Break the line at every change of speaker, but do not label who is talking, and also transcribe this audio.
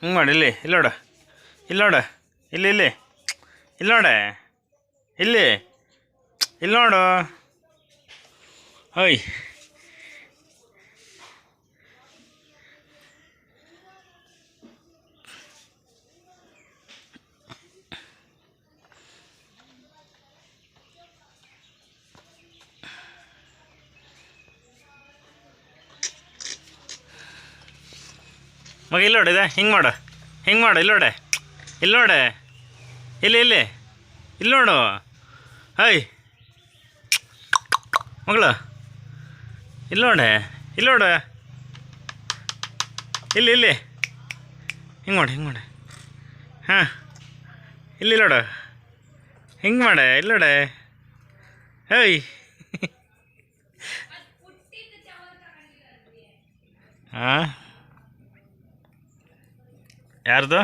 ಹಿಂಗೆ ಮಾಡಿ, ಇಲ್ಲಿ ಇಲ್ಲಿ ನೋಡ. ಇಲ್ಲಿ ನೋಡ. ಇಲ್ಲಿ ಇಲ್ಲಿ. ಇಲ್ಲ ನೋಡ. ಇಲ್ಲಿ. ಇಲ್ಲಿ ನೋಡು. ಓಯ್. ಮಗ ಇಲ್ಲಿ ನೋಡಿದೆ ಹಿಂಗೆ ಮಾಡು. ಹಿಂಗೆ ಮಾಡು ಇಲ್ಲಿ ನೋಡೆ. ಇಲ್ಲಿ ನೋಡೆ. ಇಲ್ಲಿ ಇಲ್ಲಿ. ಇಲ್ಲಿ ನೋಡು. ಹಾಯ್ ಮಗಳು. ಇಲ್ಲಿ ನೋಡೆ. ಇಲ್ಲಿ ನೋಡು. ಇಲ್ಲಿ ಇಲ್ಲಿ. ಹಿಂಗೆ ಮಾಡು ಹಿಂಗೆ ಮಾಡು. ಹಾಂ. ಇಲ್ಲಿ ನೋಡು. ಹಿಂಗೆ ಮಾಡೆ ಇಲ್ಲಿ ನೋಡೆ. ಹೇಯ್ ಹಾಂ. ಯಾರ್ದು?